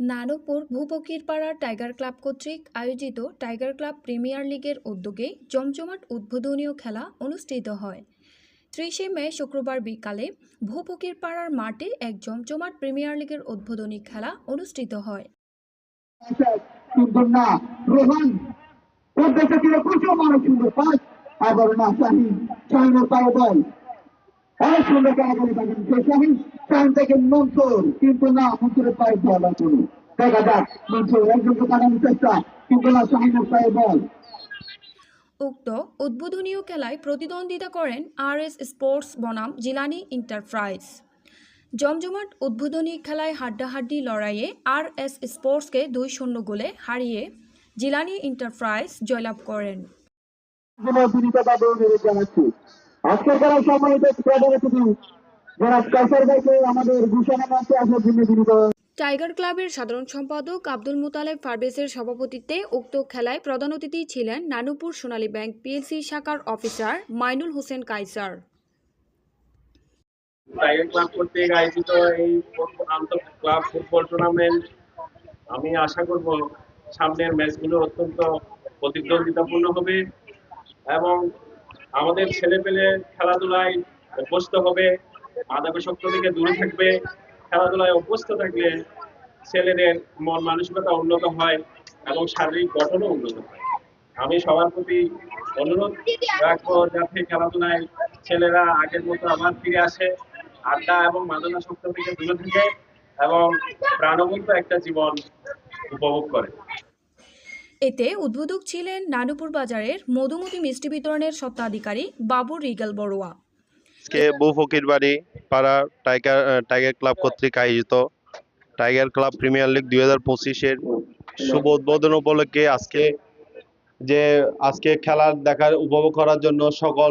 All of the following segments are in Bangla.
নানুপুর ভূপকিরপাড়ার টাইগার ক্লাব কর্তৃক আয়োজিত টাইগার ক্লাব প্রিমিয়ার লিগের উদ্যোগে জমজমাট উদ্বোধনীয় খেলা অনুষ্ঠিত হয়। ত্রিশে মে শুক্রবার বিকালে ভূপকিরপাড়ার মাঠে এক জমজমাট প্রিমিয়ার লিগের উদ্বোধনী খেলা অনুষ্ঠিত হয়। রোহান অনেক সুন্দর খেলা থাকেন সে শাহিন শাহিন থেকে মনসুর কিন্তু না মনসুরের পায়ে বল এখন দেখা যাক মনসুর একজনকে কাটানোর চেষ্টা কিন্তু না শাহিনের পায়ে বল। উক্ত উদ্বোধনীয় খেলায় প্রতিদ্বন্দ্বিতা করেন আর এস স্পোর্টস বনাম জিলানি এন্টারপ্রাইজ। জমজমাট উদ্বোধনী খেলায় হাড্ডাহাড্ডি লড়াইয়ে আর এস স্পোর্টসকে দুই শূন্য গোলে হারিয়ে জিলানি ইন্টারপ্রাইজ জয়লাভ করেন। আজকের খেলায় সম্মানিত যারা ভাইকে আমাদের ঘোষণা মঞ্চে আসার জন্য বিনীত টাইগার ক্লাবের সাধারণ সম্পাদক আব্দুল মুতালেব ফারবেজের সভাপতিত্বে উক্ত খেলায় প্রধান অতিথি ছিলেন নানুপুর সোনালী ব্যাংক পিএলসি শাখার officer Mainul Hossain Kaiser tiger club কর্তৃক আয়োজিত এই ক্লাব ফুটবল টুর্নামেন্ট আমি আশা করব সামনের ম্যাচগুলো অত্যন্ত প্রতিদ্বন্দ্বিতাপূর্ণ হবে এবং আমাদের ছেলে পেলে খেলাধুলায় অভ্যস্ত হবে, মাদকাসক্ত থেকে দূরে থাকবে, খেলাধুলায় অভ্যস্ত থাকলে ছেলেদের মন মানসিকতা উন্নত হয় এবং শারীরিক গঠনও উন্নত হয়। আমি সবার প্রতি অনুরোধ রাখব যাতে খেলাধুলায় ছেলেরা আগের মতো আবার ফিরে আসে, আড্ডা এবং মাদকাসক্ত থেকে দূরে থাকে এবং প্রাণবন্ত একটা জীবন উপভোগ করে। এতে উদ্বোধক ছিলেন নানুপুর বাজারের মধুমতি মিষ্টি বিতরণের স্বত্বাধিকারী বাবুর রিগাল বড়ুয়া। আজকে বউ ফকির বাড়ি পাড়া টাইগার টাইগার ক্লাব কর্তৃক আয়োজিত টাইগার ক্লাব প্রিমিয়ার লিগ দুই হাজার পঁচিশের শুভ উদ্বোধন উপলক্ষে আজকে যে আজকে খেলার দেখার উপভোগ করার জন্য সকল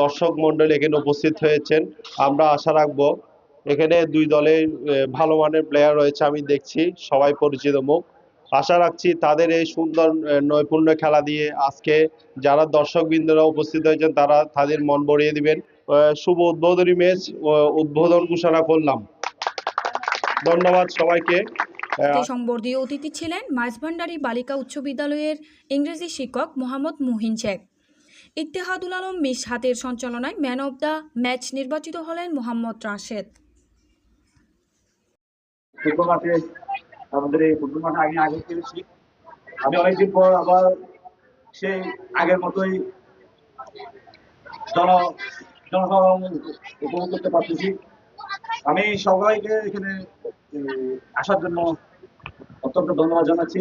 দর্শক মণ্ডলী এখানে উপস্থিত হয়েছেন। আমরা আশা রাখব এখানে দুই দলের ভালো মানের প্লেয়ার রয়েছে, আমি দেখছি, সবাই পরিচিত মুখ। আশা রাখছি তাদের এই সুন্দর নৈপুণ্য খেলা দিয়ে আজকে যারা দর্শকবৃন্দরা উপস্থিত হয়েছেন তারা তাদের মন ভরিয়ে দিবেন। শুভ উদ্বোধনী ম্যাচ উদ্বোধন ঘোষণা করলাম। ধন্যবাদ সবাইকে। সংবর্ধীয় অতিথি ছিলেন মাইজভান্ডারি বালিকা উচ্চ বিদ্যালয়ের ইংরেজি শিক্ষক মোহাম্মদ মুহিন শেখ। ইত্তেহাদুল আলম মিস হাতের সঞ্চালনায় ম্যান অব দ্য ম্যাচ নির্বাচিত হলেন মোহাম্মদ রাশেদ। আমাদের এই ফুটবল মাঠে আগে আগে খেলেছি। আমি অনেকদিন পর আবার সেই আগের মতোই জন জনসাধারণ উপভোগ করতে পারতেছি। আমি সবাইকে এখানে আসার জন্য অত্যন্ত ধন্যবাদ জানাচ্ছি।